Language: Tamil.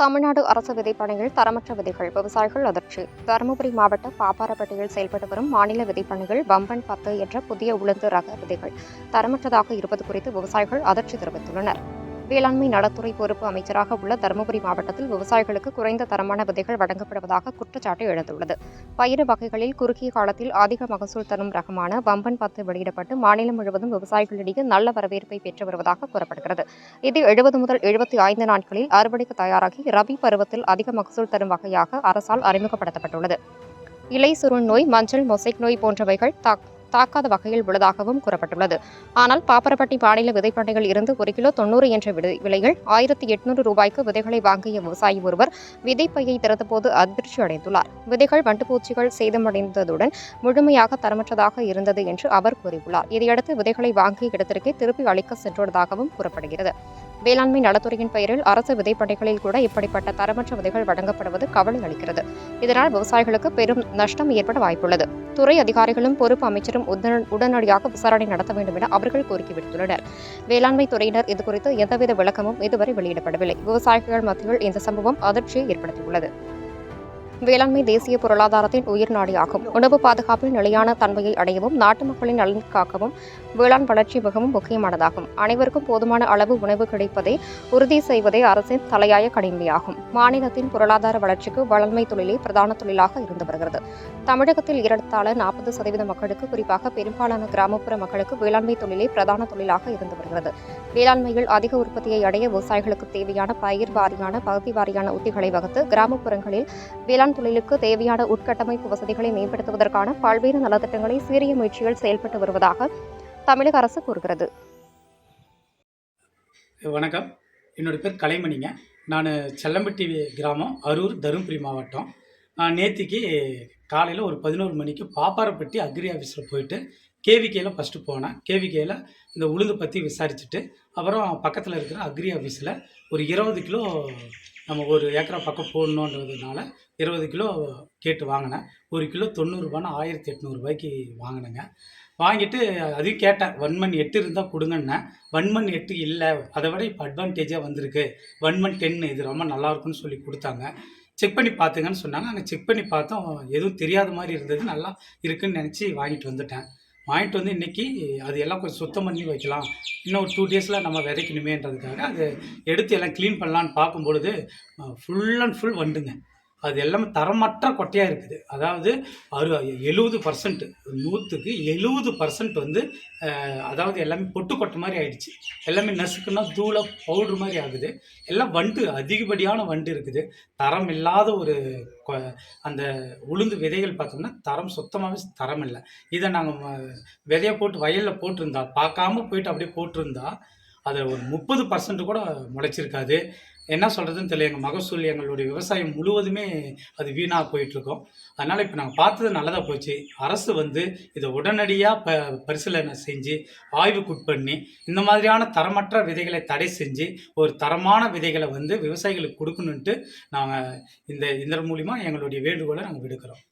தமிழ்நாடு அரசு விதைப்பணிகள் தரமற்ற விதைகள் விவசாயிகள் அதிர்ச்சி. தருமபுரி மாவட்ட பாப்பாரப்பட்டியில் செயல்பட்டு வரும் மாநில விதைப்பணிகள் பம்பன் பத்து என்ற புதிய உளுந்து ரக விதைகள் தரமற்றதாக இருப்பது குறித்து விவசாயிகள் அதிர்ச்சி தெரிவித்துள்ளனர். வேளாண்மை நலத்துறை பொறுப்பு அமைச்சராக உள்ள தருமபுரி மாவட்டத்தில் விவசாயிகளுக்கு குறைந்த தரமான விதைகள் வழங்கப்படுவதாக குற்றச்சாட்டு எழுந்துள்ளது. பயிறு வகைகளில் குறுகிய காலத்தில் அதிக மகசூல் தரும் ரகமான பம்பன் பத்து வெளியிடப்பட்டு மாநிலம் முழுவதும் விவசாயிகளிடையே நல்ல வரவேற்பை பெற்று வருவதாக கூறப்படுகிறது. இது எழுபது முதல் எழுபத்தி ஐந்து நாட்களில் அறுவடைக்கு தயாராகி ரபி பருவத்தில் அதிக மகசூல் தரும் வகையாக அரசால் அறிமுகப்படுத்தப்பட்டுள்ளது. இலை சுருள் நோய் மஞ்சள் மொசைக் நோய் போன்றவைகள் தாக்- தாக்காத வகையில் உள்ளதாகவும் கூறப்பட்டுள்ளது. ஆனால் பாப்பரப்பட்டி மாநில விதைப்பண்டைகள் இருந்து ஒரு கிலோ தொண்ணூறு என்ற விதை விலையில் ஆயிரத்தி எட்நூறு ரூபாய்க்கு விதைகளை வாங்கிய விவசாயி ஒருவர் விதைப்பையை திறந்தபோது அதிர்ச்சி அடைந்துள்ளார். விதைகள் வண்டுப்பூச்சிகள் சேதமடைந்ததுடன் முழுமையாக தரமற்றதாக இருந்தது என்று அவர் கூறியுள்ளார். இதையடுத்து விதைகளை வாங்கிய இடத்திற்கே திருப்பி அளிக்க சென்றுள்ளதாகவும் கூறப்படுகிறது. வேளாண்மை நலத்துறையின் பெயரில் அரசு விதைப்பண்டைகளில் கூட இப்படிப்பட்ட தரமற்ற விதைகள் வழங்கப்படுவது கவலை அளிக்கிறது. இதனால் விவசாயிகளுக்கு பெரும் நஷ்டம் ஏற்பட வாய்ப்புள்ளது. துறை அதிகாரிகளும் பொறுப்பு அமைச்சரும் மற்றும் உடனடியாக விசாரணை நடத்த வேண்டும் என அவர்கள் கோரிக்கை விடுத்துள்ளனர். வேளாண்மை துறையினர் இதுகுறித்து எந்தவித விளக்கமும் இதுவரை வெளியிடப்படவில்லை. விவசாயிகள் மத்தியில் இந்த சம்பவம் அதிர்ச்சியை ஏற்படுத்தியுள்ளது. வேளாண்மை தேசிய பொருளாதாரத்தின் உயிர் நாடியாகும். உணவு பாதுகாப்பில் நிலையான தன்மையை அடையவும் நாட்டு மக்களின் நலன் காக்கவும் வேளாண் வளர்ச்சி மிகவும் முக்கியமானதாகும். அனைவருக்கும் போதுமான அளவு உணவு கிடைப்பதை உறுதி செய்வதே அரசின் தலையாய கடமையாகும். மாநிலத்தின் பொருளாதார வளர்ச்சிக்கு வேளாண்மை தொழிலே பிரதான தொழிலாக இருந்து வருகிறது. தமிழகத்தில் ஏறத்தாழ நாற்பது சதவீத மக்களுக்கு குறிப்பாக பெரும்பாலான கிராமப்புற மக்களுக்கு வேளாண்மை தொழிலே பிரதான தொழிலாக இருந்து வருகிறது. வேளாண்மையில் அதிக உற்பத்தியை அடைய விவசாயிகளுக்கு தேவையான பயிர் வாரியான பகுதி வாரியான உத்திகளை வகுத்து கிராமப்புறங்களில் வேளாண் தொழிலுக்கு தேவையான உட்கட்டமைப்பு வசதிகளை மேம்படுத்துவதற்கான பல்வேறு நலத்திட்டங்களை சீரிய முயற்சிகள் செயல்பட்டு வருவதாக தமிழக அரசு கூறுகிறது. வணக்கம். என்னோட பேர் கலைமணிங்க. நான் செல்லம்பட்டி கிராமம் அரூர் தருமபுரி மாவட்டம். நான் நேத்திக்கு காலையில் ஒரு பதினோரு மணிக்கு பாப்பாரப்பட்டி அக்ரி ஆஃபீஸில் போயிட்டு கேவிகேயில் ஃபஸ்ட்டு போனேன். கேவிகேயில் இந்த உளுந்து பற்றி விசாரிச்சுட்டு அப்புறம் பக்கத்தில் இருக்கிற அக்ரி ஆஃபீஸில் ஒரு இருபது கிலோ நம்ம ஒரு ஏக்கரா பக்கம் போடணுன்றதுனால இருபது கிலோ கேட்டு வாங்கினேன். ஒரு கிலோ தொண்ணூறுரூபான்னு ஆயிரத்தி எட்நூறுபாய்க்கு வாங்கினேங்க. வாங்கிட்டு அதையும் கேட்டேன். வன்மன் எட்டு இருந்தால் கொடுங்கன்னேன் வன்மன் எட்டு இல்லை. அதை விட இப்போ அட்வான்டேஜாக வந்திருக்கு. வன்மன் டென் இது ரொம்ப நல்லா இருக்குன்னு சொல்லி கொடுத்தாங்க. செக் பண்ணி பார்த்துங்கன்னு சொன்னாங்க. நாங்கள் செக் பண்ணி பார்த்தோம். எதுவும் தெரியாத மாதிரி இருந்தது. நல்லா இருக்குன்னு நினச்சி வாங்கிட்டு வந்துட்டேன். வாங்கிட்டு வந்து இன்றைக்கி அது எல்லாம் கொஞ்சம் சுத்தம் பண்ணி வைக்கலாம். இன்னும் ஒரு டூ டேஸில் நம்ம விதைக்கணுமேன்றதுக்காக அது எடுத்து எல்லாம் க்ளீன் பண்ணலான்னு பார்க்கும் பொழுது ஃபுல் அண்ட் ஃபுல் வண்டுங்க அது எல்லாமே தரமற்ற கொட்டையாக இருக்குது. அதாவது அறு எழுபது பர்சன்ட் நூற்றுக்கு எழுபது பர்சன்ட் வந்து அதாவது எல்லாமே பொட்டு கொட்டை மாதிரி ஆயிடுச்சு. எல்லாமே நசுக்குன்னா தூளை பவுட்ரு மாதிரி ஆகுது. எல்லாம் வண்டு அதிகப்படியான வண்டு இருக்குது. தரம் இல்லாத ஒரு கொ- அந்த உளுந்து விதைகள் பார்த்தோம்னா தரம் சுத்தமாகவே தரம் இல்லை. இதை நாங்கள் விதையை போட்டு வயலில் போட்டிருந்தா பார்க்காம போயிட்டு அப்படியே போட்டிருந்தா அதை ஒரு முப்பது பர்சன்ட் கூட முளைச்சிருக்காது. என்ன சொல்கிறதுன்னு தெரியல. எங்கள் மகசூல் எங்களுடைய விவசாயம் முழுவதுமே அது வீணாக போயிட்டுருக்கோம். அதனால் இப்போ நாங்கள் பார்த்தது நல்லதாக போச்சு. அரசு வந்து இதை உடனடியாக ப பரிசீலனை செஞ்சு ஆய்வுக்குட்பண்ணி இந்த மாதிரியான தரமற்ற விதைகளை தடை செஞ்சு ஒரு தரமான விதைகளை வந்து விவசாயிகளுக்கு கொடுக்கணுன்ட்டு நாங்கள் இந்த இதன் மூலிமா எங்களுடைய வேண்டுகோளை நாங்கள் விடுக்கிறோம்.